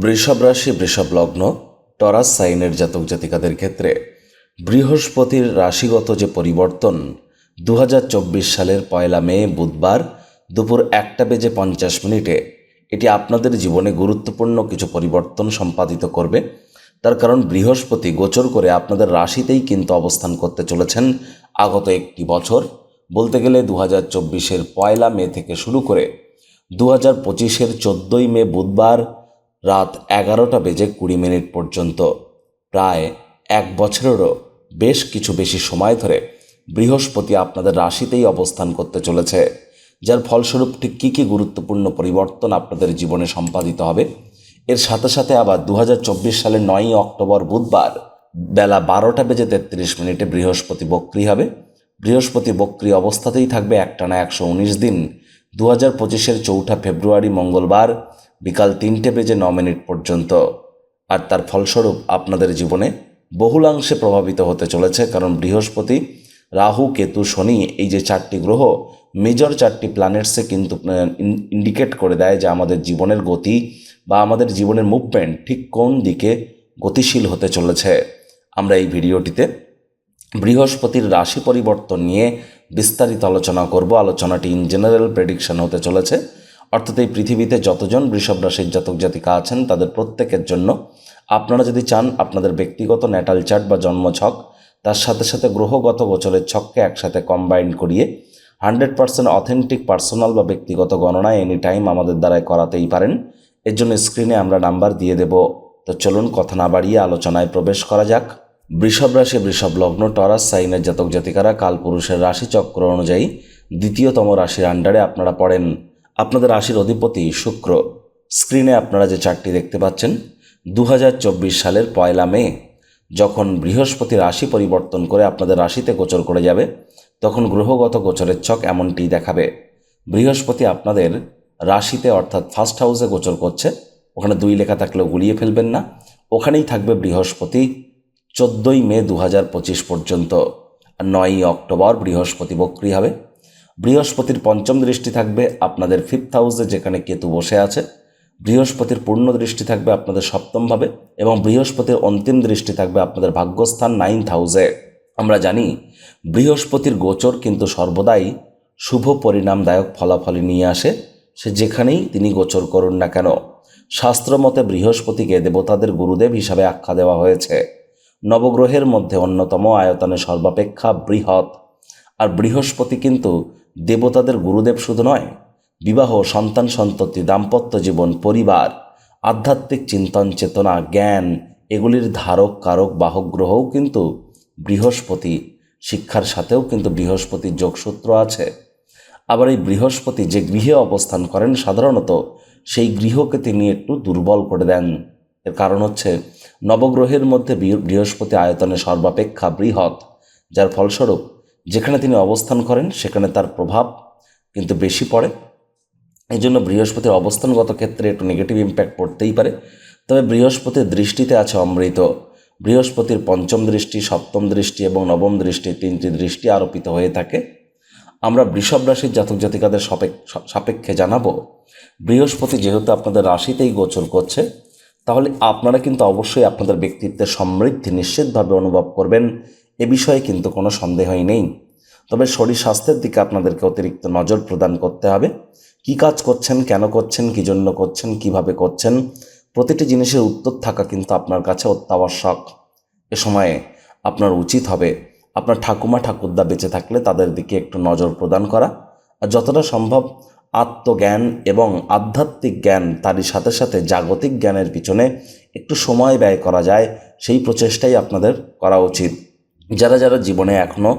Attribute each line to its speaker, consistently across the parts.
Speaker 1: বৃষভ রাশি, বৃষভ লগ্ন, টরাস সাইনের জাতক জাতিকাদের ক্ষেত্রে বৃহস্পতির রাশিগত যে পরিবর্তন দু হাজার চব্বিশ সালের পয়লা মে, বুধবার দুপুর একটা বেজে পঞ্চাশ মিনিটে, এটি আপনাদের জীবনে গুরুত্বপূর্ণ কিছু পরিবর্তন সম্পাদিত করবে। তার কারণ বৃহস্পতি গোচর করে আপনাদের রাশিতেই কিন্তু অবস্থান করতে চলেছেন আগত একটি বছর। বলতে গেলে দু হাজার চব্বিশের পয়লা মে থেকে শুরু করে দু হাজার পঁচিশের চোদ্দোই মে বুধবার রাত এগারোটা বেজে কুড়ি মিনিট পর্যন্ত। প্রায় এক বছরেরও বেশ কিছু বেশি সময় ধরে বৃহস্পতি আপনাদের রাশিতেই অবস্থান করতে চলেছে, যার ফলস্বরূপ ঠিক কী কী গুরুত্বপূর্ণ পরিবর্তন আপনাদের জীবনে সম্পাদিত হবে। এর সাথে সাথে আবার দু হাজার চব্বিশ সালের নয়ই অক্টোবর বুধবার বেলা বারোটা বেজে তেত্রিশ মিনিটে বৃহস্পতি বক্রি হবে। বৃহস্পতি বক্রি অবস্থাতেই থাকবে একটানা একশো উনিশ দিন। দু হাজার পঁচিশের চৌঠা ফেব্রুয়ারি মঙ্গলবার বিকাল তিনটে বেজে ন মিনিট পর্যন্ত। আর তার ফলস্বরূপ আপনাদের জীবনে বহুলাংশে প্রভাবিত হতে চলেছে, কারণ বৃহস্পতি, রাহু, কেতু, শনি এই যে চারটি গ্রহ মেজর চারটি প্ল্যানেটসে কিন্তু ইন্ডিকেট করে দেয় যে আমাদের জীবনের গতি বা আমাদের জীবনের মুভমেন্ট ঠিক কোন দিকে গতিশীল হতে চলেছে। আমরা এই ভিডিওটিতে বৃহস্পতির রাশি পরিবর্তন নিয়ে বিস্তারিত আলোচনা করব। আলোচনাটি ইন জেনারেল প্রেডিকশন হতে চলেছে। অর্থাৎ এই পৃথিবীতে যতজন বৃষভ রাশির জাতক জাতিকা আছেন, তাদের প্রত্যেকের জন্য আপনারা যদি চান আপনাদের ব্যক্তিগত ন্যাটাল চার্ট বা জন্মছক তার সাথে সাথে গ্রহগত গোচরের ছককে একসাথে কম্বাইন করিয়ে হান্ড্রেড পার্সেন্ট অথেন্টিক পার্সোনাল বা ব্যক্তিগত গণনা এনি টাইম আমাদের দ্বারাই করাতেই পারেন। এর জন্য স্ক্রিনে আমরা নাম্বার দিয়ে দেব। তো চলুন কথা না বাড়িয়ে আলোচনায় প্রবেশ করা যাক। বৃষভ রাশি, বৃষভ লগ্ন, টরাস, সাইনের জাতক জাতিকারা কালপুরুষের রাশি চক্র অনুযায়ী দ্বিতীয়তম রাশির আন্ডারে আপনারা পড়েন। আপনাদের রাশির অধিপতি শুক্র। স্ক্রিনে আপনারা যে চারটি দেখতে পাচ্ছেন দু হাজার চব্বিশ সালের পয়লা মে, যখন বৃহস্পতি রাশি পরিবর্তন করে আপনাদের রাশিতে গোচর করে যাবে, তখন গ্রহগত গোচরের ছক এমনটি দেখাবে। বৃহস্পতি আপনাদের রাশিতে অর্থাৎ ফার্স্ট হাউসে গোচর করছে, ওখানে দুই লেখা থাকলেও গুলিয়ে ফেলবেন না, ওখানেই থাকবে বৃহস্পতি, চোদ্দোই মে দু পঁচিশ পর্যন্ত নয়ই অক্টোবর বৃহস্পতি বক্রি হবে। বৃহস্পতির পঞ্চম দৃষ্টি থাকবে আপনাদের ফিফথ হাউসে যেখানে কেতু বসে আছে। বৃহস্পতির পূর্ণ দৃষ্টি থাকবে আপনাদের সপ্তমভাবে এবং বৃহস্পতির অন্তিম দৃষ্টি থাকবে আপনাদের ভাগ্যস্থান নাইন্থ হাউসে আমরা জানি, বৃহস্পতির গোচর কিন্তু সর্বদাই শুভ পরিণামদায়ক ফলাফলই নিয়ে আসে। সে যেখানেই তিনি গোচর করুন না কেন। শাস্ত্রমতে বৃহস্পতিকে দেবতাদের গুরুদেব হিসাবে আখ্যা দেওয়া হয়েছে। নবগ্রহের মধ্যে অন্যতম আয়তনে সর্বাপেক্ষা বৃহৎ। আর বৃহস্পতি কিন্তু দেবতাদের গুরুদেব শুধু নয়, বিবাহ, সন্তান সন্ততি, দাম্পত্য জীবন, পরিবার, আধ্যাত্মিক চিন্তন চেতনা, জ্ঞান, এগুলির ধারক, কারক, বাহক গ্রহও কিন্তু বৃহস্পতি, শিক্ষার সাথেও কিন্তু বৃহস্পতির যোগসূত্র আছে। আবার এই বৃহস্পতি যে গৃহে অবস্থান করেন, সাধারণত সেই গৃহকে তিনি একটু দুর্বল করে দেন। এর কারণ হচ্ছে, নবগ্রহের মধ্যে বৃহস্পতি আয়তনে সর্বাপেক্ষা বৃহৎ, যার ফলস্বরূপ যেখানে তিনি অবস্থান করেন, সেখানে তার প্রভাব কিন্তু বেশি পড়ে। এই জন্য বৃহস্পতির অবস্থানগত ক্ষেত্রে একটু নেগেটিভ ইম্প্যাক্ট পড়তেই পারে। তবে বৃহস্পতির দৃষ্টিতে আছে অমৃত। বৃহস্পতির পঞ্চম দৃষ্টি, সপ্তম দৃষ্টি এবং নবম দৃষ্টি তিনটি দৃষ্টি আরোপিত হয়ে থাকে। আমরা বৃষভ রাশির জাতক জাতিকাদের সাপেক্ষে জানাব, বৃহস্পতি যেহেতু আপনাদের রাশিতেই গোচর করছে, তাহলে আপনারা কিন্তু অবশ্যই আপনাদের ব্যক্তিত্বের সমৃদ্ধি নিশ্চিতভাবে অনুভব করবেন। এ বিষয়ে কিন্তু কোনো সন্দেহই নেই। তবে শরীর স্বাস্থ্যের দিকে আপনাদেরকে অতিরিক্ত নজর প্রদান করতে হবে। কি কাজ করছেন, কেন করছেন, কী জন্য করছেন, কীভাবে করছেন, প্রতিটি জিনিসের উত্তর থাকা কিন্তু আপনার কাছে অত্যাবশ্যক। এ সময়ে আপনার উচিত হবে আপনার ঠাকুমা ঠাকুরদা বেঁচে থাকলে তাদের দিকে একটু নজর প্রদান করা। আর যতটা সম্ভব আত্মজ্ঞান এবং আধ্যাত্মিক জ্ঞান তারই সাথে সাথে জাগতিক জ্ঞানের পিছনে একটু সময় ব্যয় করা যায়, সেই প্রচেষ্টাই আপনাদের করা উচিত। যারা যারা জীবনে এখনও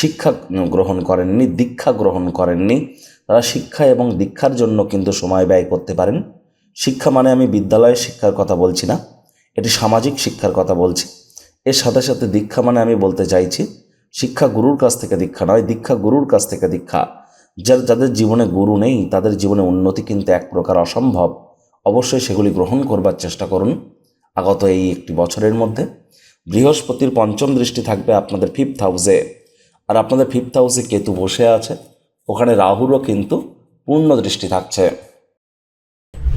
Speaker 1: শিক্ষা গ্রহণ করেননি, দীক্ষা গ্রহণ করেননি, তারা শিক্ষা এবং দীক্ষার জন্য কিন্তু সময় ব্যয় করতে পারেন। শিক্ষা মানে আমি বিদ্যালয়ের শিক্ষার কথা বলছি না, এটি সামাজিক শিক্ষার কথা বলছি। এর সাথে সাথে দীক্ষা মানে আমি বলতে চাইছি, শিক্ষা গুরুর কাছ থেকে দীক্ষা নয়, দীক্ষা গুরুর কাছ থেকে দীক্ষা। যার যাদের জীবনে গুরু নেই, তাদের জীবনে উন্নতি কিন্তু এক প্রকার অসম্ভব। অবশ্যই সেগুলি গ্রহণ করবার চেষ্টা করুন। আগত এই একটি বছরের মধ্যে বৃহস্পতির পঞ্চম দৃষ্টি থাকবে আপনাদের ফিফথ হাউসে আর আপনাদের ফিফথ হাউসে কেতু বসে আছে, ওখানে রাহুরও কিন্তু পূর্ণ দৃষ্টি থাকছে।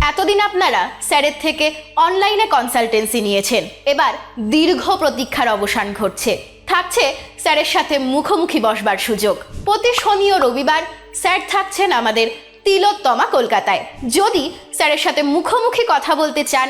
Speaker 2: এতদিন আপনারা স্যারের থেকে অনলাইনে কনসালটেন্সি নিয়েছেন, এবার দীর্ঘ প্রতীক্ষার অবসান ঘটছে। থাকছে স্যারের সাথে মুখোমুখি বসবার সুযোগ। প্রতি শনি ও রবিবার স্যার থাকছেন আমাদের তিলোত্তমা কলকাতায়। যদি স্যারের সাথে মুখোমুখি কথা বলতে চান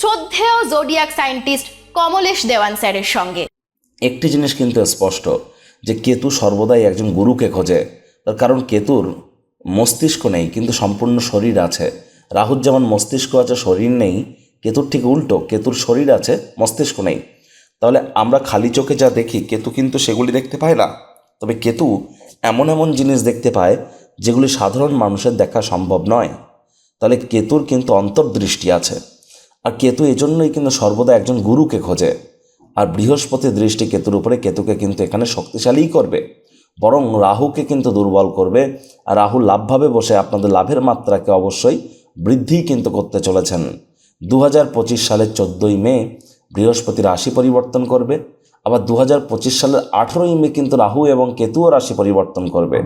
Speaker 2: শ্রদ্ধেয় জোডিয়াক সায়েন্টিস্ট কমলেশ দেওয়ান স্যারের সঙ্গে।
Speaker 1: একটি জিনিস কিন্তু স্পষ্ট, যে কেতু সর্বদাই একজন গুরুকে খোঁজে। তার কারণ কেতুর মস্তিষ্ক নেই, কিন্তু সম্পূর্ণ শরীর আছে। রাহুর যেমন মস্তিষ্ক আছে, শরীর নেই, কেতুর ঠিক উল্টো, কেতুর শরীর আছে, মস্তিষ্ক নেই। তাহলে আমরা খালি চোখে যা দেখি, কেতু কিন্তু সেগুলি দেখতে পায় না। তবে কেতু এমন এমন জিনিস দেখতে পায়, যেগুলি সাধারণ মানুষের দেখা সম্ভব নয়। তাহলে কেতুর কিন্তু অন্তর্দৃষ্টি আছে। আর কেতু এজন্যই কিন্তু সর্বদা একজন গুরুকে খোঁজে। আর বৃহস্পতির দৃষ্টি কেতুর উপরে কেতুকে কিন্তু এখানে শক্তিশালীই করবে। বরং রাহুকে কিন্তু দুর্বল করবে। আর রাহু লাভভাবে বসে আপনাদের লাভের মাত্রাকে অবশ্যই বৃদ্ধি কিন্তু করতে চলেছেন। দু হাজার পঁচিশ সালের চোদ্দোই মে বৃহস্পতি রাশি পরিবর্তন করবে। আবার দু হাজার পঁচিশ সালের আঠেরোই মে কিন্তু রাহু এবং কেতুও রাশি পরিবর্তন করবে।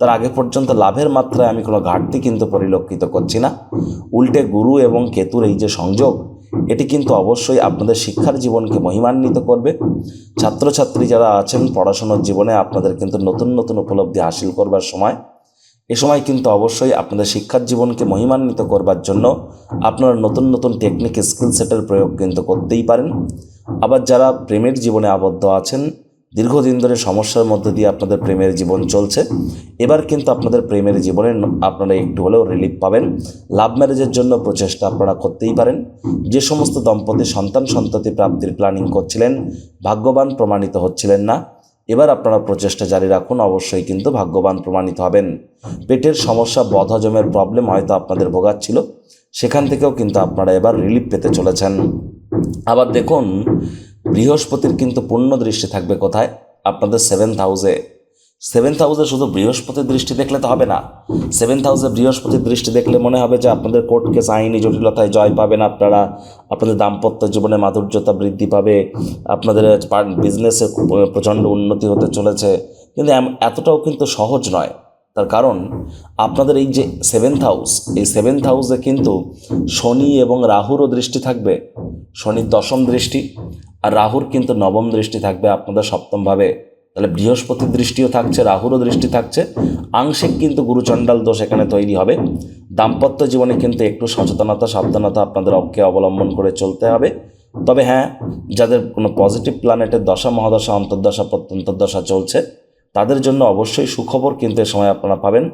Speaker 1: তার আগে পর্যন্ত লাভের মাত্রায় আমি কোনো ঘাটতি কিন্তু পরিলক্ষিত করছি না। উল্টে গুরু এবং কেতুর এই যে সংযোগ, এটি কিন্তু অবশ্যই আপনাদের শিক্ষার জীবনকে মহিমান্বিত করবে। ছাত্রছাত্রী যারা আছেন পড়াশোনার জীবনে আপনাদের কিন্তু নতুন নতুন উপলব্ধি হাসিল করবার সময়। এ সময় কিন্তু অবশ্যই আপনাদের শিক্ষার জীবনকে মহিমান্বিত করবার জন্য আপনারা নতুন নতুন টেকনিক স্কিল সেটের প্রয়োগ কিন্তু করতেই পারেন। আবার যারা প্রেমের জীবনে আবদ্ধ আছেন দীর্ঘদিন ধরে সমস্যার মধ্যে দিয়ে আপনাদের প্রেমের জীবন চলছে। এবার কিন্তু আপনাদের প্রেমের জীবনে আপনারা একটু হলেও রিলিফ পাবেন। লাভ ম্যারেজের জন্য প্রচেষ্টা আপনারা করতেই পারেন। যে সমস্ত দম্পতি সন্তান সন্ততি প্রাপ্তির প্ল্যানিং করছিলেন, ভাগ্যবান প্রমাণিত হচ্ছিলেন না। এবার আপনারা প্রচেষ্টা জারি রাখুন, অবশ্যই কিন্তু ভাগ্যবান প্রমাণিত হবেন। পেটের সমস্যা, বদহজমের প্রবলেম হয়তো আপনাদের ভোগাচ্ছিল। সেখান থেকেও কিন্তু আপনারা এবার রিলিফ পেতে চলেছেন। আবার দেখুন বৃহস্পতির কিন্তু পূর্ণ দৃষ্টি থাকবে কোথায়? আপনাদের সেভেন্থ হাউসে সেভেন্থ হাউসে শুধু বৃহস্পতির দৃষ্টি দেখলে তো হবে না। সেভেন্থ হাউসে বৃহস্পতির দৃষ্টি দেখলে মনে হবে যে আপনাদের কোর্ট কেস আইনি জটিলতায় জয় পাবেন আপনারা। আপনাদের দাম্পত্য জীবনে মাধুর্যতা বৃদ্ধি পাবে। আপনাদের বিজনেসে প্রচণ্ড উন্নতি হতে চলেছে। কিন্তু এতটাও কিন্তু সহজ নয়। তার কারণ, আপনাদের এই যে সেভেন্থ হাউস এই সেভেন্থ হাউসে কিন্তু শনি এবং রাহুরও দৃষ্টি থাকবে। শনির দশম দৃষ্টি। আর রাহুর কিন্তু নবম দৃষ্টি থাকবে আপনাদের সপ্তমভাবে। তাহলে বৃহস্পতির দৃষ্টিও থাকছে, রাহুরও দৃষ্টি থাকছে। আংশিক কিন্তু গুরুচণ্ডাল দোষ এখানে তৈরি হবে। দাম্পত্য জীবনে কিন্তু একটু সচেতনতা, সাবধানতা আপনাদের অক্ষে অবলম্বন করে চলতে হবে। তবে হ্যাঁ যাদের কোনো পজিটিভ প্ল্যানেটের দশা, মহাদশা, অন্তর্দশা, প্রত্যন্তর্দশা চলছে, তাদের জন্য অবশ্যই সুখবর কিন্তু এ সময় আপনারা পাবেন।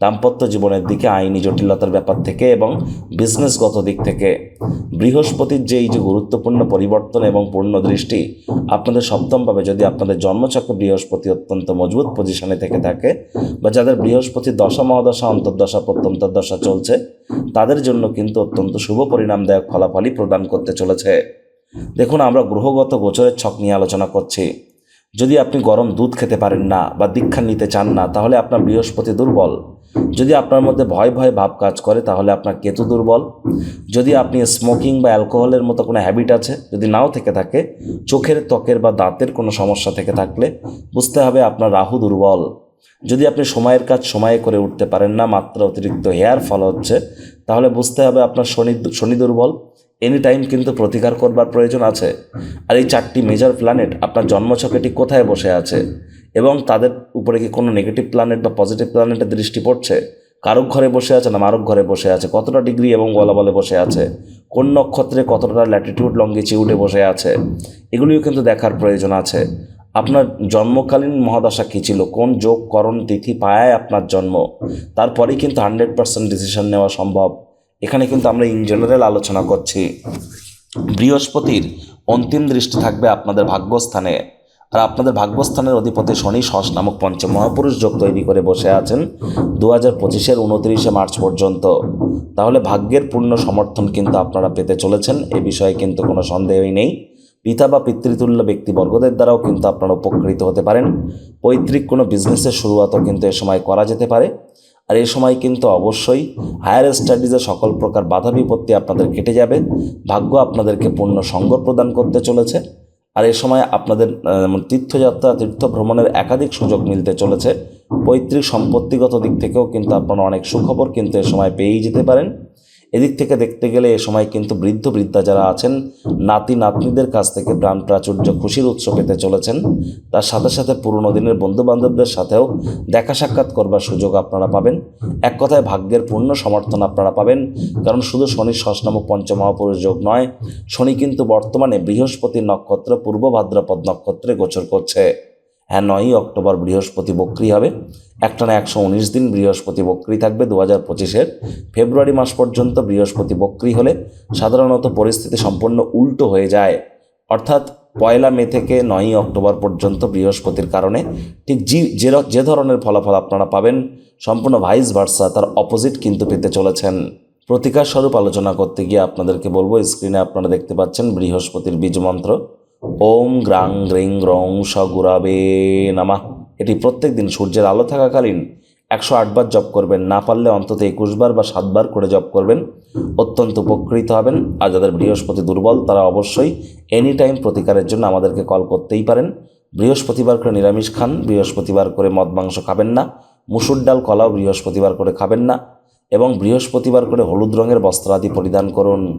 Speaker 1: দাম্পত্য জীবনের দিকে আইনি জটিলতার ব্যাপার থেকে এবং বিজনেসগত দিক থেকে। বৃহস্পতির যে এই যে গুরুত্বপূর্ণ পরিবর্তন এবং পূর্ণ দৃষ্টি, আপনাদের সপ্তমভাবে যদি আপনাদের জন্মচক্র বৃহস্পতি অত্যন্ত মজবুত পজিশনে থেকে থাকে বা যাদের বৃহস্পতির দশা, মহাদশা, অন্তর্দশা প্রত্যন্তর্দশা চলছে, তাদের জন্য কিন্তু অত্যন্ত শুভ পরিণামদায়ক ফলাফলই প্রদান করতে চলেছে। দেখুন, আমরা গ্রহগত গোচরের ছক নিয়ে আলোচনা করছি। যদি আপনি গরম দুধ খেতে পারেন না বা দীক্ষা নিতে চান না, তাহলে আপনার বৃহস্পতি দুর্বল। যদি আপনার মধ্যে ভয় ভয় ভাব কাজ করে, তাহলে আপনার কেতু দুর্বল। যদি আপনি স্মোকিং বা অ্যালকোহলের মতো কোনো হ্যাবিট আছে, যদি নাও থেকে থাকে, চোখের ত্বকের বা দাঁতের কোনো সমস্যা থেকে থাকলে বুঝতে হবে আপনার রাহু দুর্বল। যদি আপনি সময়ের কাজ সময়ে করে উঠতে পারেন না, মাত্রা অতিরিক্ত হেয়ার ফল হচ্ছে তাহলে বুঝতে হবে আপনার শনি শনি দুর্বল। এনি টাইম কিন্তু প্রতিকার করবার প্রয়োজন আছে। আর এই চারটি মেজর প্ল্যানেট আপনার জন্মছকে ঠিক কোথায় বসে আছে? এবং তাদের উপরে কি কোনো নেগেটিভ প্ল্যানেট বা পজিটিভ প্ল্যানেটের দৃষ্টি পড়ছে? কারক ঘরে বসে আছে না মারক ঘরে বসে আছে? কতটা ডিগ্রি এবং বলা বলে বসে আছে? কোন নক্ষত্রে কতটা ল্যাটিটিউড লঙ্গিচিউডে বসে আছে? এগুলিও কিন্তু দেখার প্রয়োজন আছে। আপনার জন্মকালীন মহাদশা কী ছিল? কোন যোগ, করণ, তিথি পায় আপনার জন্ম? তারপরেই কিন্তু হান্ড্রেড পার্সেন্ট ডিসিশন নেওয়া সম্ভব। এখানে কিন্তু আমরা ইন জেনারেল আলোচনা করছি। বৃহস্পতির অন্তিম দৃষ্টি থাকবে আপনাদের ভাগ্যস্থানে। আর আপনাদের ভাগ্যস্থানের অধিপতি শনি শস নামক পঞ্চ মহাপুরুষ যোগ তৈরি করে বসে আছেন দু হাজার পঁচিশের উনত্রিশে মার্চ পর্যন্ত। তাহলে ভাগ্যের পূর্ণ সমর্থন কিন্তু আপনারা পেতে চলেছেন, এ বিষয়ে কিন্তু কোনো সন্দেহই নেই। পিতা বা পিতৃতুল্য ব্যক্তিবর্গদের দ্বারাও কিন্তু আপনারা উপকৃত হতে পারেন। পৈতৃক কোনো বিজনেসের শুরুয়াতও কিন্তু এ সময় করা যেতে পারে। আর এ সময় কিন্তু অবশ্যই হায়ার স্টাডিজে সকল প্রকার বাধা বিপত্তি আপনাদের কেটে যাবে। ভাগ্য আপনাদেরকে পূর্ণ সঙ্গ প্রদান করতে চলেছে। আর এ সময় আপনাদের তীর্থযাত্রা তীর্থ ভ্রমণের একাধিক সুযোগ মিলতে চলেছে। পৈতৃক সম্পত্তিগত দিক থেকেও কিন্তু আপনারা অনেক সুখবর কিন্তু এ সময় পেয়েই যেতে পারেন। এদিক থেকে দেখতে গেলে এ সময় কিন্তু বৃদ্ধ বৃদ্ধা যারা আছেন, নাতি নাতনিদের কাছ থেকে প্রাণ প্রাচুর্য খুশির উৎস পেতে চলেছেন। তার সাথে সাথে পুরনো দিনের বন্ধু বান্ধবদের সাথেও দেখা সাক্ষাৎ করবার সুযোগ আপনারা পাবেন। এক কথায় ভাগ্যের পূর্ণ সমর্থন আপনারা পাবেন। কারণ শুধু শনির ষষ্ঠ নামক পঞ্চমহাপুরুষ যোগ নয়, শনি কিন্তু বর্তমানে বৃহস্পতির নক্ষত্র পূর্ব ভাদ্রপদ নক্ষত্রে গোচর করছে। হ্যাঁ নয়ই অক্টোবর বৃহস্পতি বক্রি হবে। একটানা একশো উনিশ দিন বৃহস্পতি বক্রি থাকবে দু হাজার পঁচিশের। ফেব্রুয়ারি মাস পর্যন্ত বৃহস্পতি বক্রি হলে সাধারণত পরিস্থিতি সম্পূর্ণ উল্টো হয়ে যায়। অর্থাৎ পয়লা মে থেকে নয়ই অক্টোবর পর্যন্ত বৃহস্পতির কারণে ঠিক জি, যে যে ধরনের ফলাফল আপনারা পাবেন, সম্পূর্ণ ভাইস ভার্সা তার অপোজিট কিন্তু পেতে চলেছেন। প্রতিকার স্বরূপ আলোচনা করতে গিয়ে আপনাদেরকে বলব, স্ক্রিনে আপনারা দেখতে পাচ্ছেন বৃহস্পতির বীজ মন্ত্র। ওম গ্রাং গ্রিং গ্রং স নামা। এটি প্রত্যেক দিন সূর্যের আলো থাকাকালীন একশো আটবার জপ করবেন। না পারলে অন্তত একুশবার বা সাতবার করে জপ করবেন। অত্যন্ত উপকৃত হবেন। আর যাদের বৃহস্পতি দুর্বল, তারা অবশ্যই এনি টাইম প্রতিকারের জন্য আমাদেরকে কল করতেই পারেন। বৃহস্পতিবার করে নিরামিষ খান, বৃহস্পতিবার করে মদ মাংস খাবেন না। মুসুর ডাল, কলাও বৃহস্পতিবার করে খাবেন না। এবং বৃহস্পতিবার করে হলুদ রঙের বস্ত্রাদি পরিধান করুন।